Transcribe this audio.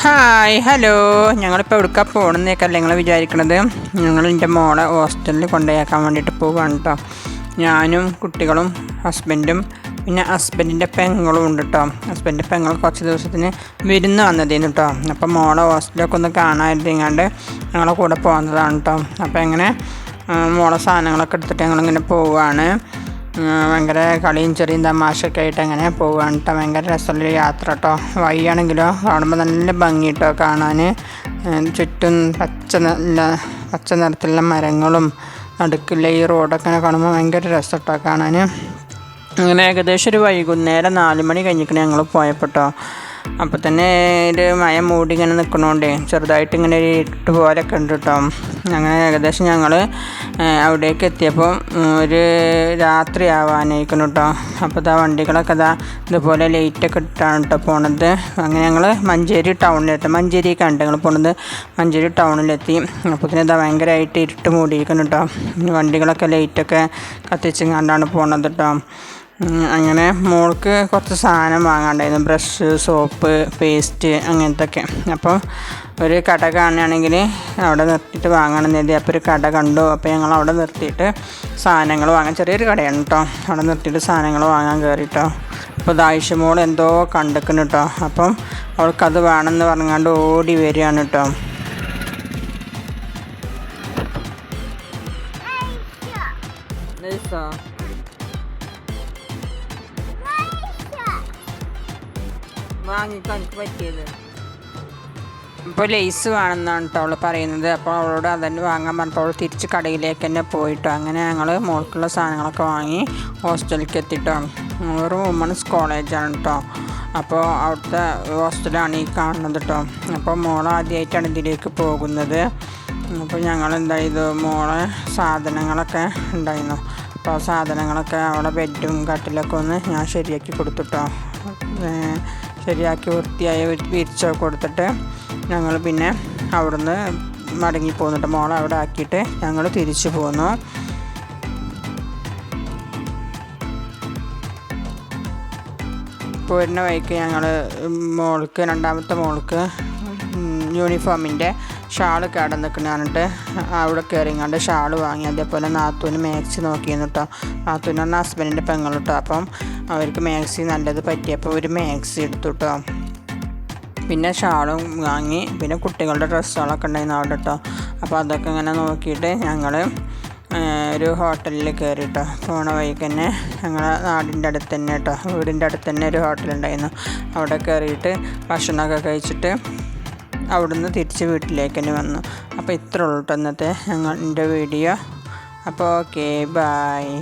Hi hello ഞങ്ങളിപ്പോൾ എവിടുക്കാൻ പോകണമെന്നേക്കല്ല നിങ്ങൾ വിചാരിക്കണത്? ഞങ്ങൾ എന്റെ മോളെ ഹോസ്റ്റലിൽ കൊണ്ടുപോയാക്കാൻ വേണ്ടിയിട്ട് പോവുകയാണ് കേട്ടോ ഞാനും കുട്ടികളും ഹസ്ബൻഡും പിന്നെ ഹസ്ബൻഡിന്റെ പെങ്ങളും ഉണ്ട് കേട്ടോ ഹസ്ബൻഡിന്റെ പെങ്ങൾ കുറച്ച് ദിവസത്തിന് വിരുന്ന് വന്നതേന്ന് കേട്ടോ അപ്പോൾ മോളെ ഹോസ്റ്റലൊക്കെ ഒന്ന് കാണാതിരിങ്ങാണ്ട് ഞങ്ങളെ കൂടെ പോകുന്നതാണ് കേട്ടോ അപ്പോൾ എങ്ങനെ മോളെ സാധനങ്ങളൊക്കെ എടുത്തിട്ട് ഞങ്ങളിങ്ങനെ പോവുകയാണ് ഭയങ്കര കളിയും ചെറിയും തമാശയൊക്കെ ആയിട്ട് അങ്ങനെ പോവുകയാണ് കേട്ടോ ഭയങ്കര രസമുള്ളൊരു യാത്ര കേട്ടോ വഴിയാണെങ്കിലോ കാണുമ്പോൾ നല്ല ഭംഗി കേട്ടോ കാണാൻ ചുറ്റും പച്ച നല്ല പച്ച നിറത്തിലുള്ള മരങ്ങളും നടുക്കില്ല ഈ റോഡൊക്കെ കാണുമ്പോൾ ഭയങ്കര രസം കേട്ടോ കാണാൻ അങ്ങനെ ഏകദേശം ഒരു വൈകുന്നേരം നാല് മണി കഴിഞ്ഞിട്ട് ഞങ്ങൾ പോയപ്പോൾ കേട്ടോ അപ്പോൾ തന്നെ ഒരു മയം മൂടി ഇങ്ങനെ നിൽക്കണോണ്ടേ ചെറുതായിട്ട് ഇങ്ങനെ ഒരു ഇട്ട് പോലൊക്കെ ഉണ്ട് കേട്ടോ അങ്ങനെ ഏകദേശം ഞങ്ങൾ അവിടേക്ക് എത്തിയപ്പോൾ ഒരു രാത്രി ആവാനായിരിക്കണം കേട്ടോ അപ്പോൾ ഇതാ വണ്ടികളൊക്കെ ഇതാ ഇതുപോലെ ലൈറ്റൊക്കെ ഇട്ടാണ് കേട്ടോ പോണത്. അങ്ങനെ ഞങ്ങൾ മഞ്ചേരി ടൗണിലെത്തി മഞ്ചേരി കണ്ട് ഞങ്ങൾ പോണത് മഞ്ചേരി ടൗണിലെത്തി അപ്പോൾ തന്നെ ഇതാ ഭയങ്കരമായിട്ട് ഇരുട്ട് മൂടിയിരിക്കുന്നു കേട്ടോ വണ്ടികളൊക്കെ ലൈറ്റൊക്കെ കത്തിച്ചും പോണത് കേട്ടോ അങ്ങനെ മോൾക്ക് കുറച്ച് സാധനം വാങ്ങാണ്ടായിരുന്നു. ബ്രഷ് സോപ്പ് പേസ്റ്റ് അങ്ങനത്തെ ഒക്കെ അപ്പോൾ ഒരു കട കാണുകയാണെങ്കിൽ അവിടെ നിർത്തിയിട്ട് വാങ്ങണം എഴുതി അപ്പോൾ ഒരു കട കണ്ടു. അപ്പോൾ ഞങ്ങൾ അവിടെ നിർത്തിയിട്ട് സാധനങ്ങൾ വാങ്ങാൻ ചെറിയൊരു കടയാണ് കേട്ടോ അവിടെ നിർത്തിയിട്ട് സാധനങ്ങൾ വാങ്ങാൻ കയറിട്ടോ. അപ്പോൾ ദായിഷ മോൾ എന്തോ കണ്ടെക്കുന്നു കേട്ടോ അപ്പം അവൾക്കത് വേണമെന്ന് പറഞ്ഞാണ്ട് ഓടി വരികയാണ് കേട്ടോ Lisa. വാങ്ങിക്കാൻ ഇപ്പോൾ ലേസ് വേണമെന്നാണ് കേട്ടോ അവൾ പറയുന്നത്. അപ്പോൾ അവളോട് അതന്നെ വാങ്ങാൻ പറഞ്ഞപ്പോൾ അവൾ തിരിച്ച് കടയിലേക്ക് തന്നെ പോയിട്ടോ. അങ്ങനെ ഞങ്ങൾ മോൾക്കുള്ള സാധനങ്ങളൊക്കെ വാങ്ങി ഹോസ്റ്റലിലേക്ക് എത്തിട്ടോ. ഒരു വുമൺസ് കോളേജാണ് കേട്ടോ. അപ്പോൾ അവിടുത്തെ ഹോസ്റ്റലാണ് ഈ കാണുന്നത് കേട്ടോ. അപ്പോൾ മോൾ ആദ്യമായിട്ടാണ് ഇതിലേക്ക് പോകുന്നത്. അപ്പോൾ ഞങ്ങൾ എന്താ ചെയ്തു? മോളെ സാധനങ്ങളൊക്കെ ഉണ്ടായിരുന്നു. ആ സാധനങ്ങളൊക്കെ അവിടെ ബെഡും കട്ടിലൊക്കെ ഒന്ന് ഞാൻ ശരിയാക്കി കൊടുത്തുട്ടോ. ശരിയാക്കി വൃത്തിയായി വിരിച്ച കൊടുത്തിട്ട് ഞങ്ങൾ പിന്നെ അവിടുന്ന് മടങ്ങി പോന്നിട്ട് മോളെ അവിടെ ആക്കിയിട്ട് ഞങ്ങൾ തിരിച്ചു പോന്നു. പോരുന്ന വഴിക്ക് ഞങ്ങൾ മോൾക്ക് രണ്ടാമത്തെ മോൾക്ക് യൂണിഫോമിന്റെ ഷാൾ കേട നിൽക്കണിട്ട് അവിടെ കയറിങ്ങാണ്ട് ഷാൾ വാങ്ങി. അതേപോലെ നാത്തൂന് മാക്സി നോക്കിയിരുന്നു കേട്ടോ നാത്തൂന് പറഞ്ഞാൽ ഹസ്ബൻഡിന്റെ പെങ്ങൾ കേട്ടോ അപ്പം അവർക്ക് മാക്സി നല്ലത് പറ്റിയപ്പോൾ ഒരു മാക്സി എടുത്തു കേട്ടോ പിന്നെ ഷാളും വാങ്ങി. പിന്നെ കുട്ടികളുടെ ഡ്രസ്സുകളൊക്കെ ഉണ്ടായിരുന്നു അവിടെ കേട്ടോ അപ്പോൾ അതൊക്കെ ഇങ്ങനെ നോക്കിയിട്ട് ഞങ്ങൾ ഒരു ഹോട്ടലിൽ കയറി കേട്ടോ പോണ വഴിക്ക് തന്നെ ഞങ്ങളെ നാടിന്റെ അടുത്ത് തന്നെ കേട്ടോ വീടിന്റെ അടുത്ത് തന്നെ ഒരു ഹോട്ടലുണ്ടായിരുന്നു അവിടെ കയറിയിട്ട് ഭക്ഷണമൊക്കെ കഴിച്ചിട്ട് അവിടുന്ന് തിരിച്ച് വീട്ടിലേക്ക് തന്നെ വന്നു. അപ്പോൾ ഇത്ര ഉള്ളൂ ഇന്നത്തെ എന്റെ വീഡിയോ. അപ്പോൾ ഓക്കെ ബായ്